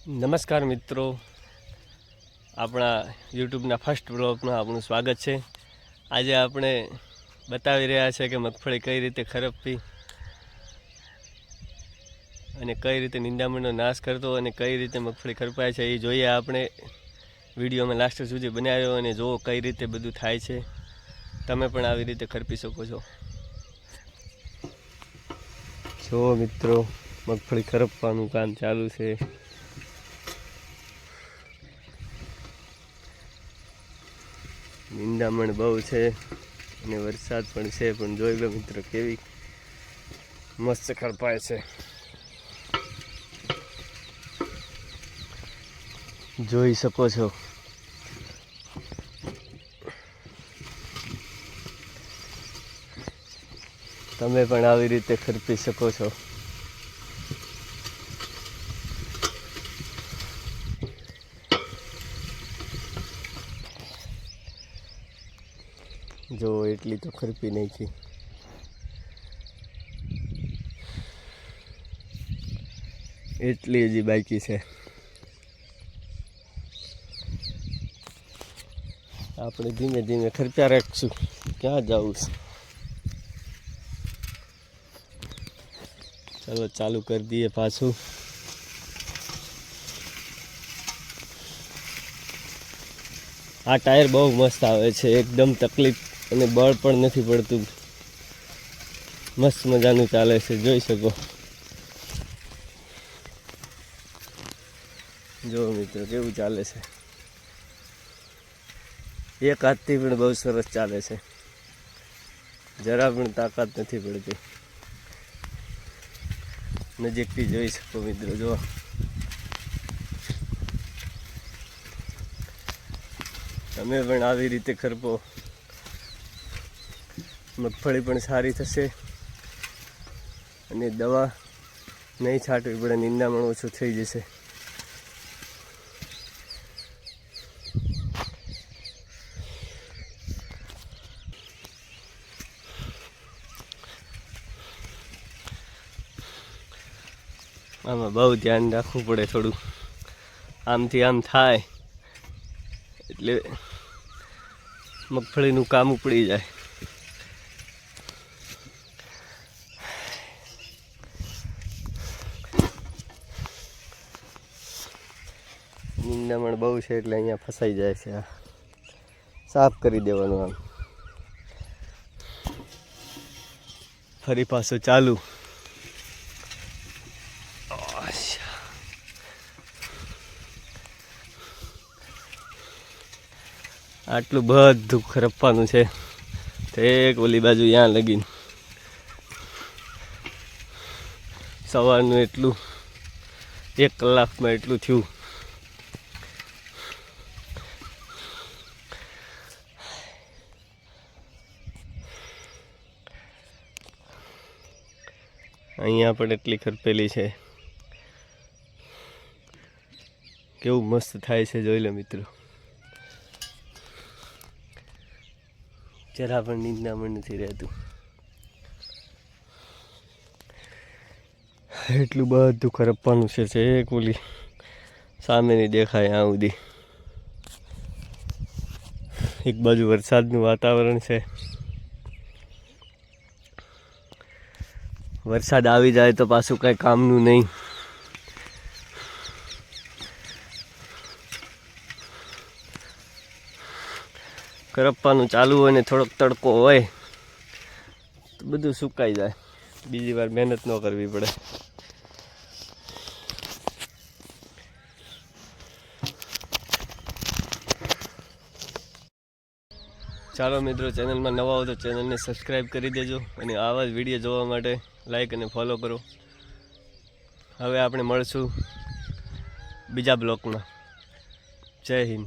નમસ્કાર મિત્રો. આપણા યુટ્યુબના ફર્સ્ટ બ્લોગમાં આપણું સ્વાગત છે. આજે આપણે બતાવી રહ્યા છે કે મગફળી કઈ રીતે ખરપવી અને કઈ રીતે નિંદામણનો નાશ કરતો અને કઈ રીતે મગફળી ખરપાય છે એ જોઈએ આપણે વિડીયોમાં લાસ્ટ સુધી બનાવ્યો અને જુઓ કઈ રીતે બધું થાય છે. તમે પણ આવી રીતે ખરપી શકો છો. જો મિત્રો, મગફળી ખરપવાનું કામ ચાલુ છે. નિંદામણ બહુ છે અને વરસાદ પણ છે, પણ જોઈ લો મિત્રો કેવી મસ્ત ખરપાય છે. જોઈ શકો છો. તમે પણ આવી રીતે ખરપી શકો છો. જો એટલી તો ખરપી નાખી એટલી હજી બાકી છે. આપણે ધીમે ધીમે ખર્ચા રાખશું. ક્યાં જવું છે? ચલો, ચાલુ કરી દઈએ પાછું. આ ટાયર બહુ મસ્ત આવે છે. એકદમ તકલીફ અને બળ પણ નથી પડતું. મસ્ત મજાનું ચાલે છે, જોઈ શકો. જો મિત્રો, કેવું ચાલે છે. એક હાથથી પણ બહુ સરસ ચાલે છે. જરા પણ તાકાત નથી પડતી. નજીકથી જોઈ શકો મિત્રો જો તમે પણ આવી રીતે ખરપો. મગફળી પણ સારી થશે. અને દવા નહીં છાંટવી પડે નિંદામણ ઓછું થઈ જશે. આમાં બહુ ધ્યાન રાખવું પડે થોડું. આમથી આમ થાય. એટલે મગફળીનું કામ ઉપડી જાય. નિંદામણ બહુ છે એટલે અહીંયા ફસાઈ જાય છે. સાફ કરી દેવાનું આમ. ફરી પાછું ચાલુ. આટલું બધું ખરપવાનું છે. તે એક ઓલી બાજુ ત્યાં લગીને. સવારનું એટલું, એક કલાકમાં એટલું થયું. અહીંયા પણ એટલી ખરપેલી છે. કેવું મસ્ત થાય છે જોઈ લો મિત્રો. જરા પણ નિંદામણ નથી રહેતું. એટલું બધું ખરપવાનું છે એક ઓલી સામેની દેખાય આ સુધી. એક બાજુ વરસાદનું વાતાવરણ છે. વરસાદ આવી જાય તો પાછું કાંઈ કામનું નહીં. કરપ્પાનું ચાલુ હોય ને થોડોક તડકો હોય, તો બધું સુકાઈ જાય. બીજી વાર મહેનત ન કરવી પડે. ચાલો મિત્રો ચેનલમાં નવા હો તો ચેનલને સબસ્ક્રાઈબ કરી દેજો અને આવા જ વીડિયો જોવા માટે લાઈક અને ફોલો કરો. હવે આપણે મળશું બીજા બ્લોકમાં જય હિન્દ.